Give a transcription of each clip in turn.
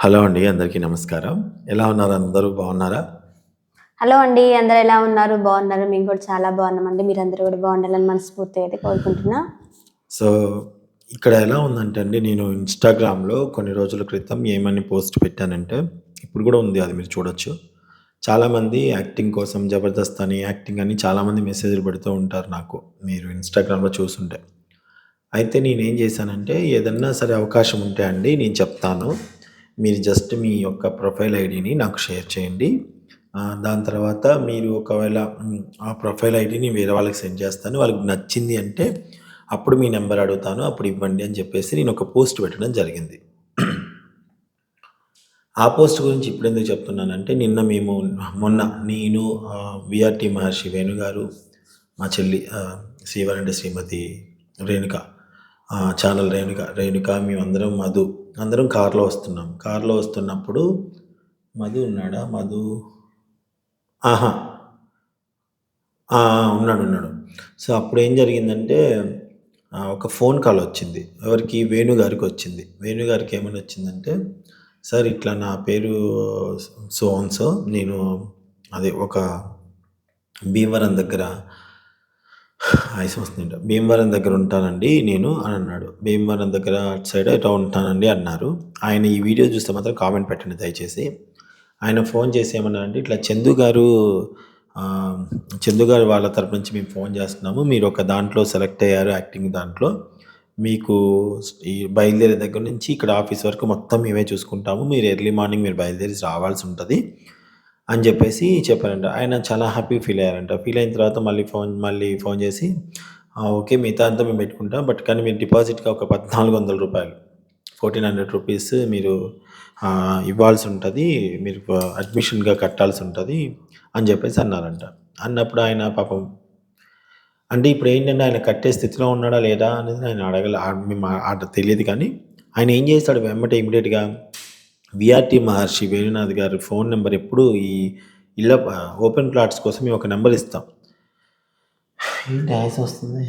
Hello అండి. అందరికీ నమస్కారం. ఎలా ఉన్నారు అందరూ బాగున్నారా? హలో అండి. అందరూ ఎలా ఉన్నారు? బాగున్నారు. మేము కూడా చాలా బాగున్నామండి. మీరందరూ కూడా బాగుండాలని మనస్ఫూర్తిగా అయితే కోరుకుంటున్నా. సో, ఇక్కడ ఎలా ఉందంటే అండి నేను ఇన్‌స్టాగ్రామ్‌లో కొన్ని రోజుల క్రితం ఏమని పోస్ట్ పెట్టానంటే, ఇప్పుడు కూడా ఉంది అది మీరు చూడొచ్చు. చాలామంది యాక్టింగ్ కోసం 'జబర్దస్త్' అని, యాక్టింగ్ అని చాలామంది మెసేజ్‌లు పెడుతూ ఉంటారు నాకు. మీరు ఇన్‌స్టాగ్రామ్‌లో చూసుంటే. అయితే నేనేం చేశానంటే ఏదన్నా సరే అవకాశం ఉంటే అండి నేను చెప్తాను. మీరు జస్ట్ మీ యొక్క ప్రొఫైల్ ఐడిని నాకు షేర్ చేయండి. దాని తర్వాత మీరు ఒకవేళ ఆ ప్రొఫైల్ ఐడిని వేరే వాళ్ళకి సెండ్ చేస్తాను. వాళ్ళకి నచ్చింది అంటే అప్పుడు మీ నెంబర్ అడుగుతాను. అప్పుడు ఇవ్వండి అని చెప్పేసి నేను ఒక పోస్ట్ పెట్టడం జరిగింది. ఆ పోస్ట్ గురించి ఇప్పుడు ఎందుకు చెప్తున్నానంటే నిన్న మేము మొన్న నేను విఆర్టీ మహర్షి వేణుగారు మా చెల్లి శ్రీవారంటే శ్రీమతి రేణుక ఛానల్ రేణుక, రేణుక మేమందరం మధు అందరం కార్‌లో వస్తున్నాం. కార్‌లో వస్తున్నప్పుడు మధు ఉన్నాడా? మధు ఆహా! ఉన్నాడు. ఉన్నాడు. సో, అప్పుడు ఏం జరిగిందంటే ఒక ఫోన్ కాల్ వచ్చింది. ఎవరికి? వేణుగారికి వచ్చింది. వేణుగారికి ఏమైనా వచ్చిందంటే, సార్ ఇట్లా నా పేరు సోన్సో సో నేను అదే ఒక భీమవరం దగ్గర ఆయాసం వస్తుందంట. భీమవరం దగ్గర ఉంటానండి నేను అని అన్నాడు. భీమవరం దగ్గర అటు సైడ్ ఎటో ఉంటానండి అన్నారు. ఆయన ఈ వీడియో చూస్తే మాత్రం కామెంట్ పెట్టండి దయచేసి. ఆయన ఫోన్ చేసి ఏమన్నారంటే ఇట్లా చందు గారు ఆహ్, చందు గారు వాళ్ళ తరపు నుంచి మేము ఫోన్ చేస్తున్నాము. మీరు ఒక దాంట్లో సెలెక్ట్ అయ్యారు యాక్టింగ్ దాంట్లో. మీకు ఈ బయలుదేరే దగ్గర నుంచి ఇక్కడ ఆఫీస్ వరకు మొత్తం మేమే చూసుకుంటాము. మీరు ఎర్లీ మార్నింగ్ మీరు బయలుదేరి రావాల్సి ఉంటది. అని చెప్పేసి చెప్పారంట. ఆయన చాలా హ్యాపీ ఫీల్ అయ్యారంట. ఫీల్ అయిన తర్వాత మళ్ళీ ఫోన్ మళ్ళీ ఫోన్ చేసి ఓకే. మిగతా అంతా మేము పెట్టుకుంటాం. బట్ కానీ మీరు డిపాజిట్‌గా ఒక పద్నాలుగు వందల రూపాయలు ఫోర్టీన్ హండ్రెడ్ రూపీస్ మీరు ఇవ్వాల్సి ఉంటుంది మీరు అడ్మిషన్‌గా కట్టాల్సి ఉంటుంది అని చెప్పేసి అన్నారంట. అన్నప్పుడు ఆయన పాపం అంటే ఇప్పుడు ఏంటంటే ఆయన కట్టే స్థితిలో ఉన్నాడా లేదా అనేది ఆయన అడగల మేము తెలియదు కానీ ఆయన ఏం చేస్తాడు వెంబటే ఇమీడియట్గా వీఆర్‌టీ మహర్షి వేణునాథ్ గారి ఫోన్ నంబర్ ఎప్పుడు ఈ ఇళ్ళ ఓపెన్ ప్లాట్స్ కోసం మేము ఒక నంబర్ ఇస్తాం. ఏంటి ఆయాసం వస్తుంది?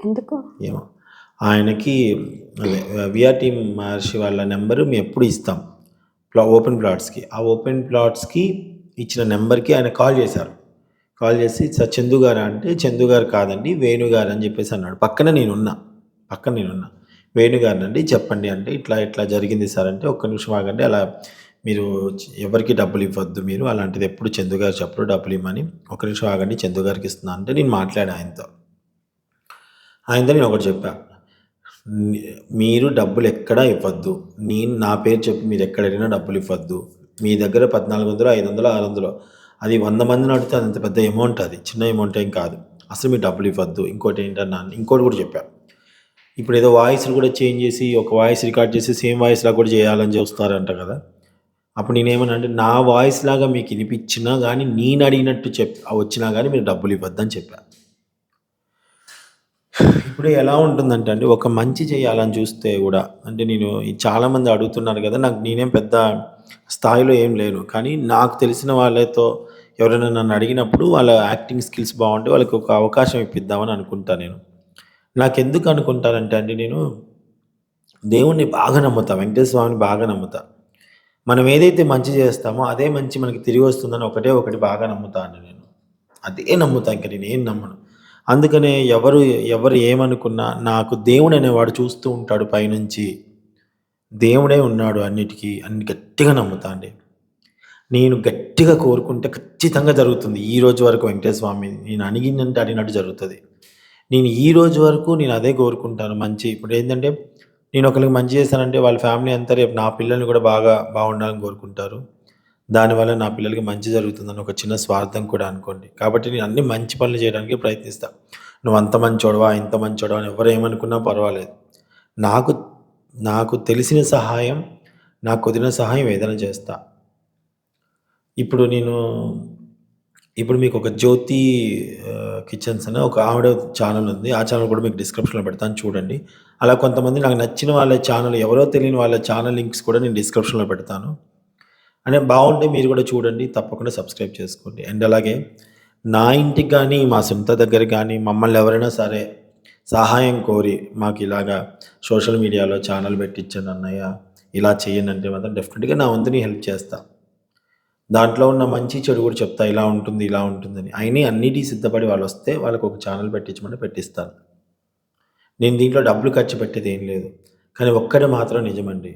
ఎందుకు? ఏమో. ఆయనకి అదే వీఆర్‌టీ మహర్షి వాళ్ళ నంబరు మేము ఎప్పుడు ఇస్తాం. ప్లా ఓపెన్ ప్లాట్స్‌కి. ఆ ఓపెన్ ప్లాట్స్‌కి ఇచ్చిన నంబర్‌కి ఆయన కాల్ చేశారు. కాల్ చేసి సార్ చందు గారా అంటే చందు గారు కాదండి వేణు గారు అని చెప్పేసి అన్నాడు. పక్కన నేనున్నా. పక్కన నేనున్నా. వేణుగారినండి చెప్పండి అంటే ఇట్లా ఇట్లా జరిగింది సార్ అంటే ఒక్క నిమిషం ఆగండి అలా మీరు ఎవరికి డబ్బులు ఇవ్వద్దు మీరు. అలాంటిది ఎప్పుడు చందు గారు చెప్పరు డబ్బులు ఇవ్వమని ఒక నిమిషం ఆగండి చందు గారికి ఇస్తున్నా అంటే నేను మాట్లాడా ఆయనతో. ఆయనతో నేను ఒకటి చెప్పా. మీరు డబ్బులు ఎక్కడ ఇవ్వద్దు. నేను నా పేరు చెప్పి మీరు ఎక్కడ డబ్బులు ఇవ్వద్దు. మీ దగ్గర 1400, 500, 600 అది వంద మందిని అడిగితే అంత పెద్ద అమౌంట్ అది. చిన్న అమౌంట్ ఏం కాదు. అసలు మీరు డబ్బులు ఇవ్వద్దు. ఇంకోటి ఏంటన్నా ఇంకోటి కూడా చెప్పాను ఇప్పుడు ఏదో వాయిస్‌లు కూడా చేంజ్ చేసి ఒక వాయిస్ రికార్డ్ చేసి సేమ్ వాయిస్‌లా కూడా చేయాలని చూస్తారంట కదా! అప్పుడు నేనేమని అంటే నా వాయిస్ లాగా మీకు ఇనిపించినా కానీ నేను అడిగినట్టు చెప్ వచ్చినా కానీ మీరు డబ్బులు ఇవ్వద్దని చెప్పా. ఇప్పుడు ఎలా ఉంటుందంటే అండి ఒక మంచి చేయాలని చూస్తే కూడా అంటే నేను చాలామంది అడుగుతున్నారు కదా! నాకు నేనేం పెద్ద స్థాయిలో ఏం లేను. కానీ నాకు తెలిసిన వాళ్ళతో ఎవరైనా నన్ను అడిగినప్పుడు వాళ్ళ యాక్టింగ్ స్కిల్స్ బాగుంటే వాళ్ళకి ఒక అవకాశం ఇప్పిద్దామని అనుకుంటా నేను. నాకెందుకు అనుకుంటానంటే అండి నేను దేవుణ్ణి బాగా నమ్ముతా. వెంకటేశ్వర స్వామిని బాగా నమ్ముతా. మనం ఏదైతే మంచి చేస్తామో అదే మంచి మనకి తిరిగి వస్తుందని ఒకటే ఒకటి బాగా నమ్ముతా అండి నేను. అదే నమ్ముతా నేను ఏం నమ్మను. అందుకనే ఎవరు ఎవరు ఏమనుకున్నా నాకు దేవుడు అనేవాడు చూస్తూ ఉంటాడు పైనుంచి. దేవుడే ఉన్నాడు అన్నిటికీ అన్ని గట్టిగా నమ్ముతా అండి. నేను గట్టిగా కోరుకుంటే ఖచ్చితంగా జరుగుతుంది. ఈ రోజు వరకు వెంకటేశ్వర స్వామి నేను అణిగిందంటే అడిగినట్టు జరుగుతుంది నేను ఈ రోజు వరకు నేను అదే కోరుకుంటాను మంచి. ఇప్పుడు ఏంటంటే నేను ఒకరికి మంచి చేశానంటే వాళ్ళ ఫ్యామిలీ అంతా రేపు నా పిల్లల్ని కూడా బాగా బాగుండాలని కోరుకుంటారు. దానివల్ల నా పిల్లలకి మంచి జరుగుతుందని ఒక చిన్న స్వార్థం కూడా అనుకోండి. కాబట్టి నేను అన్ని మంచి పనులు చేయడానికి ప్రయత్నిస్తాను నువ్వు అంత మంచోడవా ఇంత మంచోడవా అని ఎవరు ఏమనుకున్నా పర్వాలేదు. నాకు నాకు తెలిసిన సహాయం, నాకు కుదిరిన సహాయం ఏదైనా చేస్తా. ఇప్పుడు నేను ఇప్పుడు మీకు ఒక జ్యోతి కిచెన్స్ అని ఒక ఆవిడ ఛానల్ ఉంది. ఆ ఛానల్ కూడా మీకు డిస్క్రిప్షన్‌లో పెడతాను చూడండి. అలా కొంతమంది నాకు నచ్చిన వాళ్ళ ఛానల్ ఎవరో తెలియని వాళ్ళ ఛానల్ లింక్స్ కూడా నేను డిస్క్రిప్షన్‌లో పెడతాను. అంటే బాగుంటే మీరు కూడా చూడండి. తప్పకుండా సబ్స్క్రైబ్ చేసుకోండి. అండ్ అలాగే నా ఇంటికి కానీ మా సొంత దగ్గర కానీ మమ్మల్ని ఎవరైనా సరే సహాయం కోరి మాకు ఇలాగా సోషల్ మీడియాలో ఛానల్ పెట్టించండి అన్నయ్య. ఇలా చేయండి అంటే మాత్రం డెఫినెట్గా నా వంతుని హెల్ప్ చేస్తా దాంట్లో ఉన్న మంచి చెడు కూడా చెప్తా ఇలా ఉంటుంది ఇలా ఉంటుందని. అయినా అన్నిటికీ సిద్ధపడి వాళ్ళు వస్తే వాళ్ళకి ఒక ఛానల్ పెట్టించమని పెట్టిస్తాను నేను దీంట్లో డబ్బులు ఖర్చు పెట్టేది ఏం లేదు. కానీ ఒక్కటి మాత్రం నిజమండి.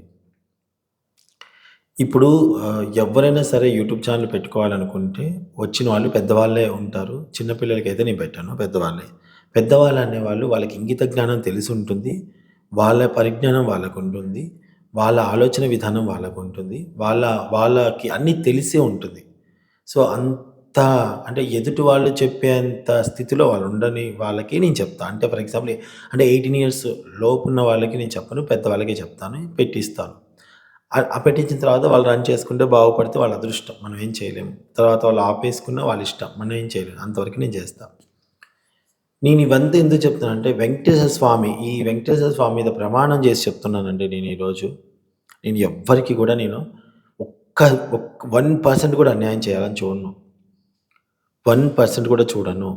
ఇప్పుడు ఎవరైనా సరే యూట్యూబ్ ఛానల్ పెట్టుకోవాలనుకుంటే వచ్చిన వాళ్ళు పెద్దవాళ్ళే ఉంటారు. చిన్నపిల్లలకి అయితే నేను పెట్టాను పెద్దవాళ్ళే. పెద్దవాళ్ళు అనేవాళ్ళు వాళ్ళకి ఇంగిత జ్ఞానం తెలిసి ఉంటుంది. వాళ్ళ పరిజ్ఞానం వాళ్ళకు ఉంటుంది. వాళ్ళ ఆలోచన విధానం వాళ్ళకు ఉంటుంది. వాళ్ళ వాళ్ళకి అన్నీ తెలిసే ఉంటుంది. సో అంత అంటే ఎదుటి వాళ్ళు చెప్పేంత స్థితిలో వాళ్ళు ఉండని వాళ్ళకి నేను చెప్తాను అంటే ఫర్ ఎగ్జాంపుల్ అంటే ఎయిటీన్ ఇయర్స్ లోపు ఉన్న వాళ్ళకి నేను చెప్పను పెద్దవాళ్ళకి చెప్తాను పెట్టిస్తాను. ఆ- ఆ పెట్టించిన తర్వాత వాళ్ళు రన్ చేసుకుంటే బాగుపడితే వాళ్ళ అదృష్టం. మనం ఏం చేయలేము. తర్వాత వాళ్ళు ఆపేసుకున్న వాళ్ళ ఇష్టం. మనం ఏం చేయలేము. అంతవరకు నేను చేస్తాను నేను ఇవంతా ఎందుకు చెప్తున్నానంటే వెంకటేశ్వర స్వామి ఈ వెంకటేశ్వర స్వామి మీద ప్రమాణం చేసి చెప్తున్నానండి నేను ఈరోజు నేను ఎవ్వరికి కూడా నేను ఒక్క ఒక్క వన్ పర్సెంట్ కూడా అన్యాయం చేయాలని చూడను. వన్ పర్సెంట్ కూడా చూడను.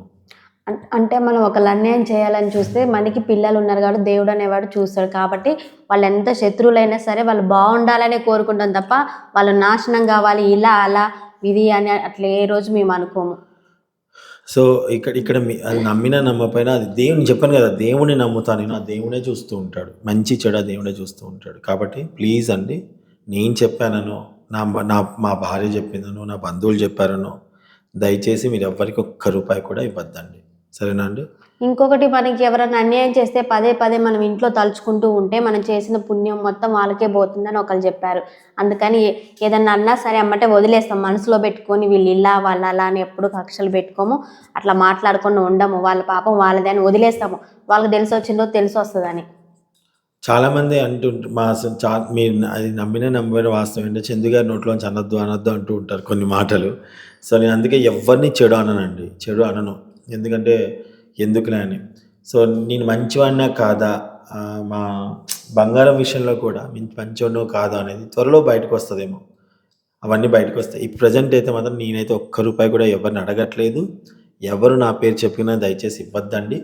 అం- అంటే మనం ఒకళ్ళు అన్యాయం చేయాలని చూస్తే మనకి పిల్లలు ఉన్నారు కాబట్టి దేవుడు అనేవాడు చూస్తాడు కాబట్టి వాళ్ళు ఎంత శత్రువులైనా సరే వాళ్ళు బాగుండాలనే కోరుకుంటాం తప్ప వాళ్ళు నాశనం కావాలి ఇలా అలా ఇది అని అట్లా ఏ రోజు మేము అనుకోము. సో ఇక్కడ ఇక్కడ మీ అది నమ్మినా నమ్మపోయినా అది దేవుని చెప్పాను కదా దేవుని నమ్ముతాను నేను ఆ దేవుడే చూస్తూ ఉంటాడు. మంచి చెడు ఆ దేవుడే చూస్తూ ఉంటాడు. కాబట్టి ప్లీజ్ అండి నేను చెప్పానను నా నా మా భార్య చెప్పిందనో నా బంధువులు చెప్పారనో దయచేసి మీరు ఎవ్వరికి ఒక్క రూపాయి కూడా ఇవ్వద్దండి. సరేనా అండి? ఇంకొకటి మనకి ఎవరైనా అన్యాయం చేస్తే పదే పదే మనం ఇంట్లో తలుచుకుంటూ ఉంటే మనం చేసిన పుణ్యం మొత్తం వాళ్ళకే పోతుందని ఒకరు చెప్పారు. అందుకని ఏదన్నా అన్నా సరే అమ్మటే వదిలేస్తాం. మనసులో పెట్టుకొని వీళ్ళు ఇలా వాళ్ళ అలా అని ఎప్పుడు కక్షలు పెట్టుకోము. అట్లా మాట్లాడకుండా ఉండము. వాళ్ళ పాపం వాళ్ళదే అని వదిలేస్తాము. వాళ్ళకి తెలిసి వచ్చిందో తెలిసి వస్తుందని. చాలామంది అంటుంటారు మా చా మీరు అది నమ్మిన నమ్మిన వాస్తవం ఏంటంటే చందు గారి నోట్లోంచి అనొద్దు అనొద్దు అంటూ ఉంటారు కొన్ని మాటలు. సో నేను అందుకే ఎవరిని చెడు అననండి. చెడు అనను. ఎందుకంటే ఎందుకులే అని సో నేను మంచివాడినా కాదా? మా బంగారం విషయంలో కూడా నేను మంచివాడినో కాదా అనేది త్వరలో బయటకు వస్తుందేమో. అవన్నీ బయటకు వస్తాయి. ఈ ప్రజెంట్ అయితే మాత్రం నేనైతే ఒక్క రూపాయి కూడా ఎవరిని అడగట్లేదు. ఎవరు నా పేరు చెప్పినా దయచేసి ఇవ్వద్దండి.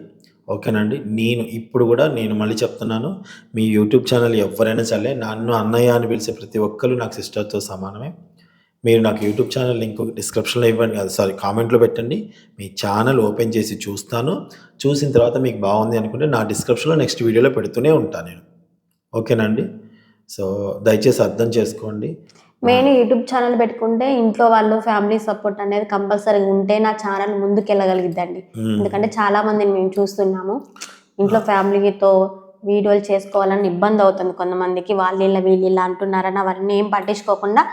ఓకేనండి? నేను ఇప్పుడు కూడా నేను మళ్ళీ చెప్తున్నాను. మీ యూట్యూబ్ ఛానల్ ఎవరైనా సరే నన్ను అన్నయ్య అని పిలిచే ప్రతి ఒక్కరు నాకు సిస్టర్తో సమానమే. మీరు నాకు యూట్యూబ్ ఛానల్ లింక్ డిస్క్రిప్షన్లో ఇవ్వండి. కాదు సారీ కామెంట్లో పెట్టండి. మీ ఛానల్ ఓపెన్ చేసి చూస్తాను. చూసిన తర్వాత మీకు బాగుంది అనుకుంటే నా డిస్క్రిప్షన్లో నెక్స్ట్ వీడియోలో పెడుతూనే ఉంటాను నేను. ఓకేనండి? సో దయచేసి అర్థం చేసుకోండి. మెయిన్ యూట్యూబ్ ఛానల్ పెట్టుకుంటే ఇంట్లో వాళ్ళు ఫ్యామిలీ సపోర్ట్ అనేది కంపల్సరీగా ఉంటే నా ఛానల్ ముందుకు వెళ్ళగలిగిద్దండి మ్మ్. ఎందుకంటే చాలా మందిని మేము చూస్తున్నాము. ఇంట్లో ఫ్యామిలీతో వీడియోలు చేసుకోవాలని ఇబ్బంది అవుతుంది కొంతమందికి. వాళ్ళు ఇలా వీళ్ళు ఇలా అంటున్నారని అవన్నీ ఏం పట్టించుకోకుండా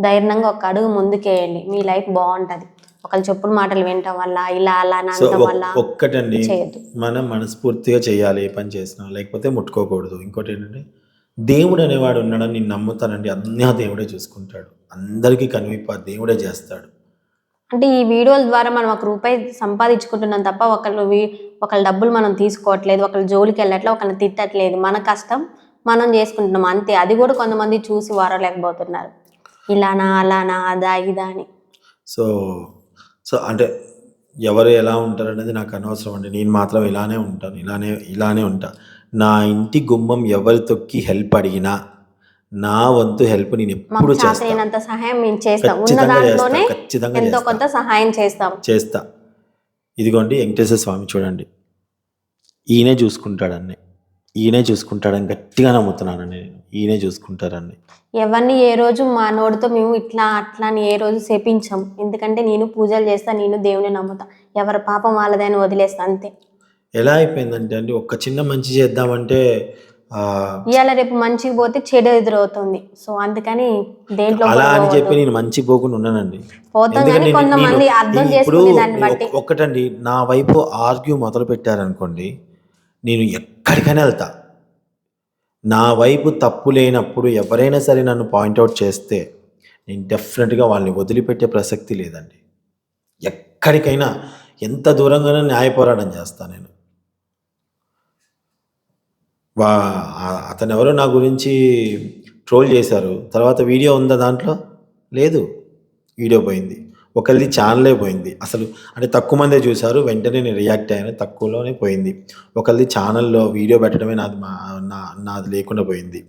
ధైర్యంగా ఒక అడుగు ముందుకేయండి. మీ లైఫ్ బాగుంటుంది. ఒకళ్ళు చెప్పుడు మాటలు వినటం వల్ల ఇలా అలా అనటం వల్ల ఒక్- ఒక్కటండి మనం మనస్ఫూర్తిగా చేయాలి ఏ పని చేసినా. లేకపోతే ముట్టుకోకూడదు. ఇంకోటి ఏంటంటే దేవుడు అనేవాడు ఉన్నాడని నేను నమ్ముతానండి. అన్నీ ఆ దేవుడే చూసుకుంటాడు. అందరికీ కనువిప్ప ఆ దేవుడే చేస్తాడు. అంటే ఈ వీడియోల ద్వారా మనం ఒక రూపాయి సంపాదించుకుంటున్నాం తప్ప ఒకళ్ళు ఒకళ్ళ డబ్బులు మనం తీసుకోవట్లేదు ఒకళ్ళ జోలికి వెళ్ళట్లేదు ఒకళ్ళని తిట్టట్లేదు. మన కష్టం మనం చేసుకుంటున్నాం. అంతే. అది కూడా కొంతమంది చూసి వారలేకపోతున్నారు. ఇలానా అలానా అదా ఇదా అని. సో సో అంటే ఎవరు ఎలా ఉంటారు అనేది నాకు అనవసరం అండి. నేను మాత్రం ఇలానే ఉంటాను ఇలానే ఇలానే ఉంటా. నా ఇంటి గుమ్మం ఎవరి తొక్కి హెల్ప్ అడిగినా నా వంతు హెల్ప్ నేను ఎప్పుడు చేస్తాను చేతనైనంత సహాయం మేము చేస్తాం. ఉన్న ఖచ్చితంగా దాంట్లోనే చేస్తా ఖచ్చితంగా ఎంతో చేస్తా. కొంత సహాయం చేస్తాం. చేస్తా. ఇదిగోండి వెంకటేశ్వర స్వామి చూడండి. ఈయనే చూసుకుంటాడన్ని ఈయనే చూసుకుంటాడని గట్టిగా నమ్ముతున్నానండి నేను. ఈయనే చూసుకుంటారని ఎవరిని ఏ రోజు మా నోటితో మేము ఇట్లా అట్లా అని ఏ రోజు శపించాం. ఎందుకంటే నేను పూజలు చేస్తా నేను దేవుని నమ్ముతా. ఎవరి పాపం వాళ్ళదని వదిలేస్తా అంతే. ఎలా అయిపోయిందంటే అండి ఒక్క చిన్న మంచి చేద్దామంటే ఆ, ఇవాళ రేపు మంచికి పోతే చెడు ఎదురవుతుంది. సో అందుకని దేంట్లో అలా అని పోవద్దు. చెప్పి నేను మంచి పోకుండా ఉన్నానండి పోతాం కానీ ఎందుకంటే కొంతమంది నేను- అర్థం నేను ఇప్పుడు చేసుకునే దాన్ని బట్టి. ఒక్కటండి నా వైపు ఆర్గ్యూ మొదలు పెట్టారనుకోండి నేను ఎక్కడికైనా వెళ్తా. నా వైపు తప్పు లేనప్పుడు ఎవరైనా సరే నన్ను పాయింట్అవుట్ చేస్తే నేను డెఫినెట్గా వాళ్ళని వదిలిపెట్టే ప్రసక్తి లేదండి. ఎక్కడికైనా ఎంత దూరంగానే న్యాయ పోరాటం చేస్తాను నేను. వా అతను ఎవరో నా గురించి ట్రోల్ చేశారు. తర్వాత వీడియో ఉందా దాంట్లో? లేదు. వీడియో పోయింది. ఒకరిది ఛానలే పోయింది. అసలు అంటే తక్కువ మందే చూశారు వెంటనే నేను రియాక్ట్ అయ్యాను తక్కువలోనే పోయింది. ఒకరిది ఛానల్లో వీడియో పెట్టడమే నాది మా నా నాది లేకుండా పోయింది.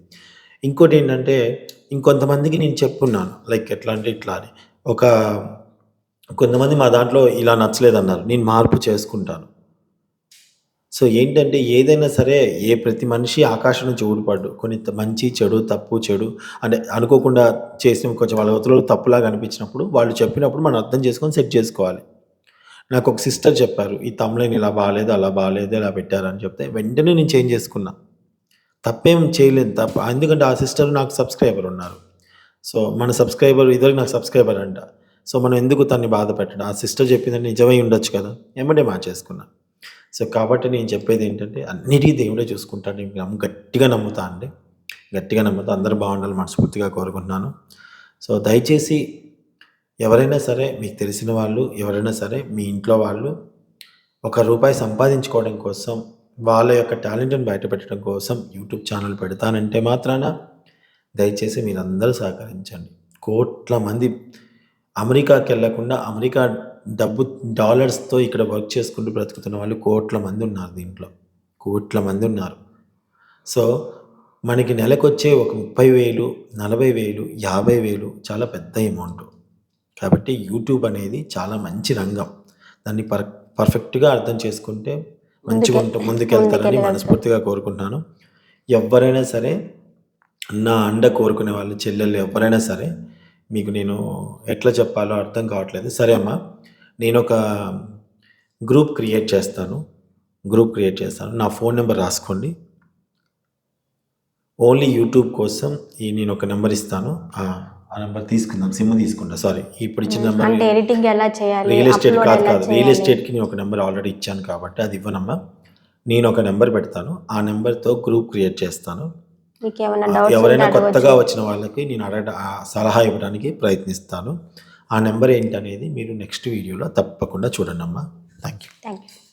ఇంకోటి ఏంటంటే ఇంకొంతమందికి నేను చెప్పున్నాను. లైక్ ఎట్లా అంటే ఇట్లా అని. ఒక కొంతమంది మా దాంట్లో ఇలా నచ్చలేదన్నారు. నేను మార్పు చేసుకుంటాను. సో ఏంటంటే ఏదైనా సరే ఏ ప్రతి మనిషి ఆకాశం నుంచి ఊడిపడ్డు. కొన్ని త- మంచి చెడు తప్పు చెడు అంటే అనుకోకుండా చేసిన కొంచెం వాళ్ళ అవతల తప్పులాగా అనిపించినప్పుడు వాళ్ళు చెప్పినప్పుడు మనం అర్థం చేసుకొని సెట్ చేసుకోవాలి. నాకు ఒక సిస్టర్ చెప్పారు ఈ తమ్లైన్ ఇలా బాగాలేదు అలా బాగాలేదు ఇలా పెట్టారని చెప్తే వెంటనే నేను చేంజ్ చేసుకున్నా. తప్పేం చేయలేదు తప్ప ఎందుకంటే ఆ సిస్టర్ నాకు సబ్స్క్రైబర్ ఉన్నారు. సో మన సబ్స్క్రైబర్ ఇద్దరు నాకు సబ్స్క్రైబర్ అంట. సో మనం ఎందుకు తన్ని బాధ పెట్టడం? ఆ సిస్టర్ చెప్పిందని నిజమై ఉండొచ్చు కదా. ఎమ్మటే మార్చేసుకున్నా. సో కాబట్టి నేను చెప్పేది ఏంటంటే అన్నిటికీ దేవుడే చూసుకుంటాడు. నేను నమ్ము గట్టిగా నమ్ముతా అండి. గట్టిగా నమ్ముతా అందరూ బాగుండాలి మనస్ఫూర్తిగా కోరుకుంటున్నాను. సో దయచేసి ఎవరైనా సరే మీకు తెలిసిన వాళ్ళు ఎవరైనా సరే మీ ఇంట్లో వాళ్ళు ఒక రూపాయి సంపాదించుకోవడం కోసం వాళ్ళ యొక్క టాలెంట్ని బయటపెట్టడం కోసం యూట్యూబ్ ఛానల్ పెడతానంటే మాత్రాన దయచేసి మీరందరూ సహకరించండి. కోట్ల మంది అమెరికాకి వెళ్ళకుండా అమెరికా డబ్బు డాలర్స్తో ఇక్కడ వర్క్ చేసుకుంటూ బ్రతుకుతున్న వాళ్ళు కోట్ల మంది ఉన్నారు దీంట్లో. కోట్ల మంది ఉన్నారు. సో మనకి నెలకు వచ్చే ఒక ముప్పై వేలు నలభై వేలు యాభై వేలు చాలా పెద్ద అమౌంట్. కాబట్టి యూట్యూబ్ అనేది చాలా మంచి రంగం. దాన్ని పర్ పర్ఫెక్ట్గా అర్థం చేసుకుంటే మంచిగా ఉంటుంది ముందుకెళ్తారని. మనస్ఫూర్తిగా కోరుకుంటున్నాను. ఎవరైనా సరే నా అండ కోరుకునే వాళ్ళు చెల్లెళ్ళు ఎవరైనా సరే మీకు నేను ఎట్లా చెప్పాలో అర్థం కావట్లేదు. సరే అమ్మా నేను ఒక గ్రూప్ క్రియేట్ చేస్తాను. గ్రూప్ క్రియేట్ చేస్తాను. నా ఫోన్ నెంబర్ రాసుకోండి. ఓన్లీ యూట్యూబ్ కోసం ఈ నేను ఒక నెంబర్ ఇస్తాను. ఆ నెంబర్ తీసుకుందాం. సిమ్ తీసుకుంటా. సారీ ఇప్పుడు ఇచ్చిన నెంబర్ అంటే ఎడిటింగ్ ఎలా చేయాలి? రియల్ ఎస్టేట్ కాదు కాదు. రియల్? ఎస్టేట్కి నేను ఒక నెంబర్ ఆల్రెడీ ఇచ్చాను కాబట్టి అది ఇవ్వనమ్మా. నేను ఒక నెంబర్ పెడతాను. ఆ నెంబర్తో గ్రూప్ క్రియేట్ చేస్తాను. ఎవరైనా కొత్తగా వచ్చిన వాళ్ళకి నేను అడగ సలహా ఇవ్వడానికి ప్రయత్నిస్తాను. ఆ నెంబర్ ఏంటనేది మీరు నెక్స్ట్ వీడియోలో తప్పకుండా చూడండి అమ్మా థ్యాంక్ యూ థ్యాంక్ యూ